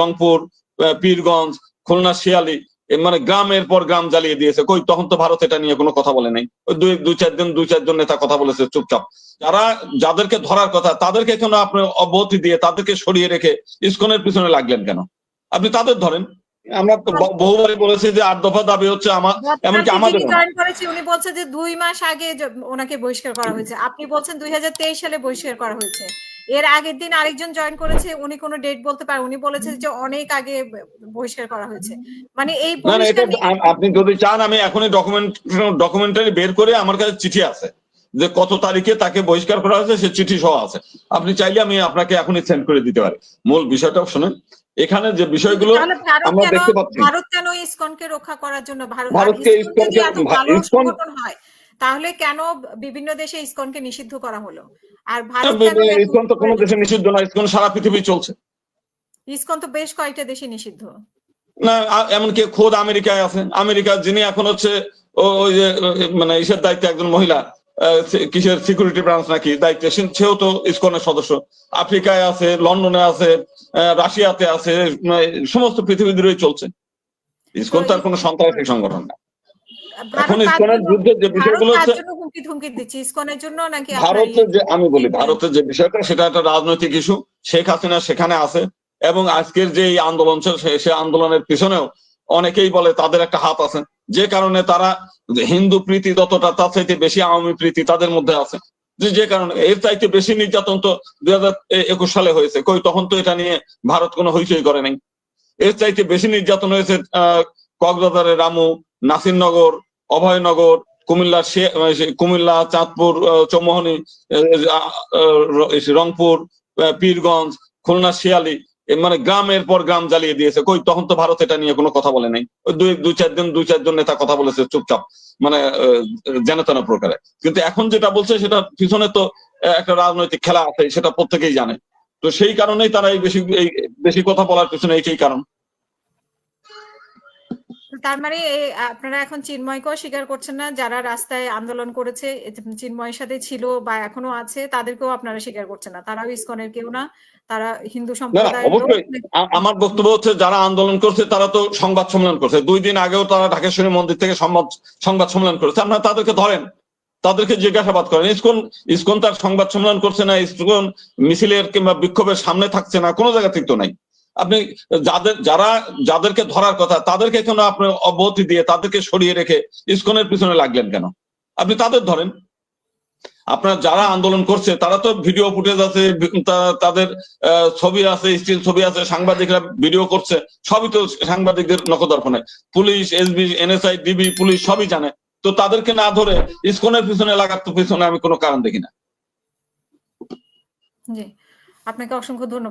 রংপুর পীরগঞ্জ খুলনা শিয়ালি মানে গ্রামের পর গ্রাম জ্বালিয়ে দিয়েছে। কই তখন তো ভারত এটা নিয়ে কোনো কথা বলে নাই। ওই দুই দুই চারজন দুই চারজন নেতা কথা বলেছে চুপচাপ। যারা যাদেরকে ধরার কথা তাদেরকে কেন আপনি অব্যাহতি দিয়ে তাদেরকে সরিয়ে রেখে ইস্কনের পিছনে লাগলেন কেন? আপনি তাদের ধরেন। আমরা বহুবারই বলেছি যে আট দফা দাবি হচ্ছে আমার এমনকি করেছে উনি বলছে যে দুই মাস আগে ওনাকে বহিষ্কার করা হয়েছে। আপনি বলছেন দুই হাজার তেইশ সালে বহিষ্কার করা হয়েছে। এর আগের দিন আরেকজন জয়েন করেছে উনি কোনো ডেট বলতে পারে উনি বলেছে যে অনেক আগে বহিষ্কার করা হয়েছে। মানে এই আপনি যদি চান আমি এখনই ডকুমেন্ট ডকুমেন্টারি বের করে আমার কাছে চিঠি আছে। যে কত তারিখে তাকে বহিষ্কার করা হয়েছে সে চিঠি সহ আছে। আপনি চাইলে আমি আপনাকে এখনই সেন্ড করে দিতে পারি। মূল বিষয়টা শুনুন এখানে যে বিষয়গুলো আমরা দেখতে পাচ্ছি। ভারত কেন ইসকনকে রক্ষা করার জন্য ভারতকে ইসকনকে- ইসকন- হয় তাহলে কেন বিভিন্ন দেশে ইসকনকে নিষিদ্ধ করা হলো? আর ইসকন তো কোনো দেশে নিষিদ্ধ না ইসকন সারা পৃথিবী চলছে। ইসকন তো বেশ কয়েকটা দেশে নিষিদ্ধ। না এমনকি খোদ আমেরিকায় আছে। আমেরিকা যিনি এখন হচ্ছে ওই যে মানে ইসের দায়িত্বে একজন মহিলা কিসের সিকিউরিটি ব্রাঞ্চ নাকি দায়িত্বে সেও তো ইসকনের সদস্য। আফ্রিকায় আছে লন্ডনে আছে রাশিয়াতে আছে সমস্ত পৃথিবী জুড়েই চলছে। ইসকন তো আর কোনো সন্ত্রাসী সংগঠন না। যুদ্ধের যে বিষয়গুলো জন্য হুমকি ধুমকি দিচ্ছে। ইসকনের জন্য নাকি ভারতের যে আমি বলি ভারতের যে বিষয়টা সেটা একটা রাজনৈতিক ইস্যু শেখ হাসিনা সেখানে আছে এবং আজকের যে এই আন্দোলন চলছে সে আন্দোলনের পিছনেও অনেকেই বলে তাদের একটা হাত আছে। যে কারণে তারা হিন্দু প্রীতি যতটা তার চাইতে বেশি আওয়ামী প্রীতি তাদের মধ্যে আছে। যে যে কারণে এর চাইতে বেশি নির্যাতন তো দুই হাজার একুশ সালে হয়েছে। কই তখন তো এটা নিয়ে ভারত কোনো হইচই করে নাই। এর চাইতে বেশি নির্যাতন হয়েছে আহ কক্সবাজারের রামু নাসিরনগর অভয়নগর, কুমিল্লা কুমিল্লা, চাঁদপুর চৌমোহনী রংপুর পীরগঞ্জ, খুলনা, শিয়ালি মানে গ্রামের পর গ্রাম জ্বালিয়ে দিয়েছে। কই, তখন তো ভারত এটা নিয়ে কোনো কথা বলে নাই। দুই দুই চারজন দুই চারজন নেতা কথা বলেছে চুপচাপ মানে যেন তেন প্রকারে। কিন্তু এখন যেটা বলছে, সেটা পিছনে তো একটা রাজনৈতিক খেলা আছে, সেটা প্রত্যেকেই জানে। তো সেই কারণেই তারা এই বেশি এই বেশি কথা বলার পিছনে এইটাই কারণ। তার মানে আপনারা এখন চিন্ময়কেও স্বীকার করছেন না যারা রাস্তায় আন্দোলন করেছে চিন্ময়ের সাথে ছিল বা এখনও আছে তাদেরকেও আপনারা স্বীকার করছেন না। তারাও ইসকনের কেউ না তারা হিন্দু আ- আমার বক্তব্য হচ্ছে যারা আন্দোলন করছে তারা তো সংবাদ সম্মেলন করছে। দুই দিন আগেও তারা ঢাকেশ্বরী মন্দির থেকে সংবাদ সংবাদ সম্মেলন করেছে। আপনারা তাদেরকে ধরেন তাদেরকে জিজ্ঞাসাবাদ করেন ইসকন ইসকন তার সংবাদ সম্মেলন করছে না ইসকন মিছিলের কিংবা বিক্ষোভের সামনে থাকছে না কোনো জায়গা থেকে তো নাই। আপনি যাদের, যারা, যাদেরকে ধরার কথা, তাদেরকে কেন আপনি অব্যাহতি দিয়ে তাদেরকে সরিয়ে রেখে ইস্কনের পিছনে লাগলেন কেন? আপনি তাদের ধরেন। আপনার যারা আন্দোলন করছে, তারা তো ভিডিও ফুটেজ আছে তাদের ছবি আছে, স্টিল ছবি আছে, সাংবাদিকরা ভিডিও করছে, সবই তো সাংবাদিকদের নখদর্পণে। Police SB NSI DB, police সবই জানে। তো তাদেরকে না ধরে ইসকনের পিছনে লাগার তো পিছনে আমি কোনো কারণ দেখি না। আপনাকে অসংখ্য ধন্যবাদ।